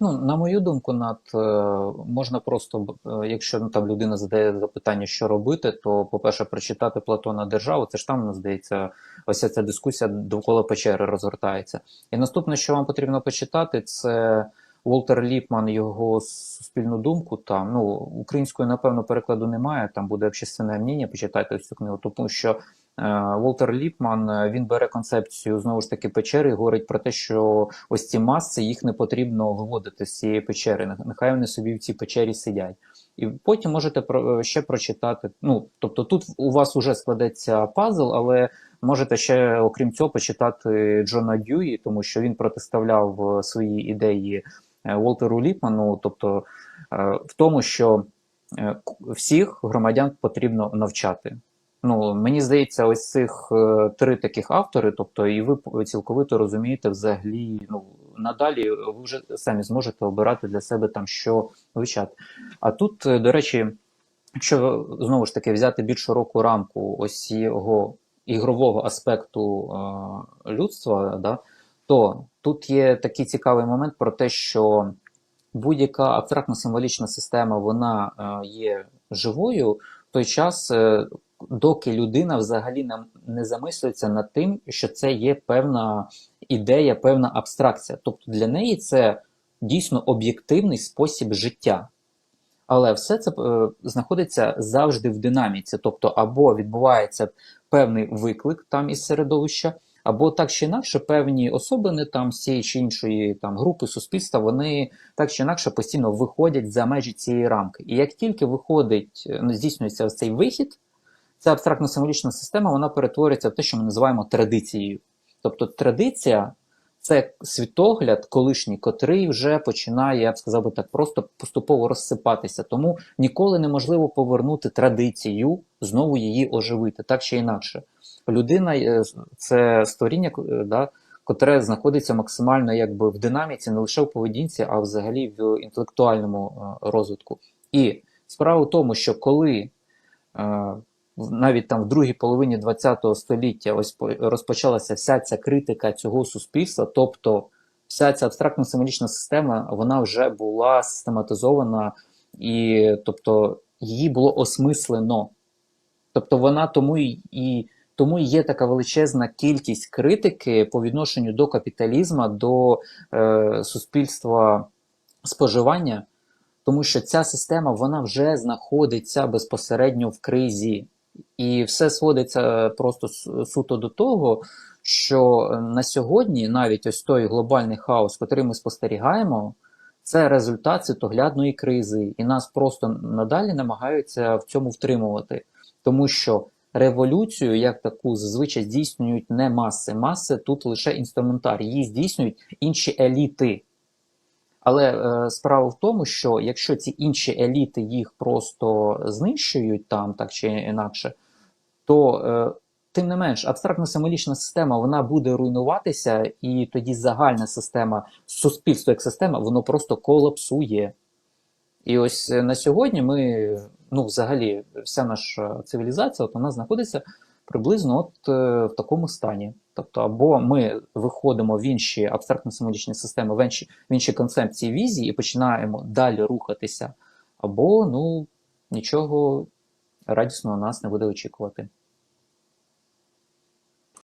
Ну, на мою думку, над е, можна просто, е, якщо ну, там людина задає запитання, що робити, то, по-перше, прочитати Платона державу, це ж там, здається, ось ця дискусія довкола печери розгортається. І наступне, що вам потрібно почитати, це Волтер Ліпман, його суспільну думку. Там ну українською, напевно, перекладу немає. Там буде общественне мнення, почитайте цю книгу, тому що. Е, Волтер Ліпман е, він бере концепцію знову ж таки печери і говорить про те, що ось ці маси їх не потрібно виводити з цієї печери. Нехай вони собі в цій печері сидять. І потім можете про- ще прочитати. Ну тобто, тут у вас вже складеться пазл, але можете ще, окрім цього, почитати Джона Дьюї, тому що він протиставляв е, свої ідеї е, Волтеру Ліпману, тобто е, в тому, що е, всіх громадян потрібно навчати. Ну, мені здається, ось цих е, три таких автори, тобто, і ви цілковито розумієте взагалі, ну надалі ви вже самі зможете обирати для себе там що вивчати. А тут, е, до речі, якщо знову ж таки взяти більш широку рамку ось його ігрового аспекту е, людства, да, то тут є такий цікавий момент про те, що будь-яка абстрактно-символічна система вона е, є живою в той час, е, доки людина взагалі не, замислюється над тим, що це є певна ідея, певна абстракція. Тобто для неї це дійсно об'єктивний спосіб життя. Але все це е, знаходиться завжди в динаміці, тобто або відбувається певний виклик там із середовища, або так чи інакше певні особини там з цієї чи іншої там групи суспільства, вони так чи інакше постійно виходять за межі цієї рамки. І як тільки виходить, е, ну, здійснюється цей вихід, ця абстрактно-символічна система вона перетворюється в те, що ми називаємо традицією. Тобто традиція це світогляд колишній, котрий вже починає, я б сказав би так, просто поступово розсипатися. Тому ніколи неможливо повернути традицію, знову її оживити, так чи інакше. Людина е, це створіння, е, да, котре знаходиться максимально якби в динаміці, не лише в поведінці, а взагалі в інтелектуальному е, розвитку. І справа в тому, що коли навіть там в другій половині ХХ століття ось по- розпочалася вся ця критика цього суспільства, тобто вся ця абстрактно символічна система, вона вже була систематизована, і тобто її було осмислено. Тобто вона тому і, і тому є така величезна кількість критики по відношенню до капіталізму, до е, суспільства споживання, тому що ця система вона вже знаходиться безпосередньо в кризі. І все сводиться просто суто до того, що на сьогодні навіть ось той глобальний хаос, який ми спостерігаємо, це результат світоглядної кризи, і нас просто надалі намагаються в цьому втримувати, тому що революцію як таку зазвичай здійснюють не маси. Маси тут лише інструментар, її здійснюють інші еліти. Але е, справа в тому, що якщо ці інші еліти їх просто знищують там так чи інакше, то е, тим не менш абстрактно-символічна система вона буде руйнуватися, і тоді загальна система, суспільство як система, воно просто колапсує. І ось е, на сьогодні ми, ну, взагалі, вся наша цивілізація, от вона знаходиться приблизно от е, в такому стані. Тобто, або ми виходимо в інші абстрактно-семантичні системи, в інші, в інші концепції візії і починаємо далі рухатися, або ну нічого радісного нас не буде очікувати.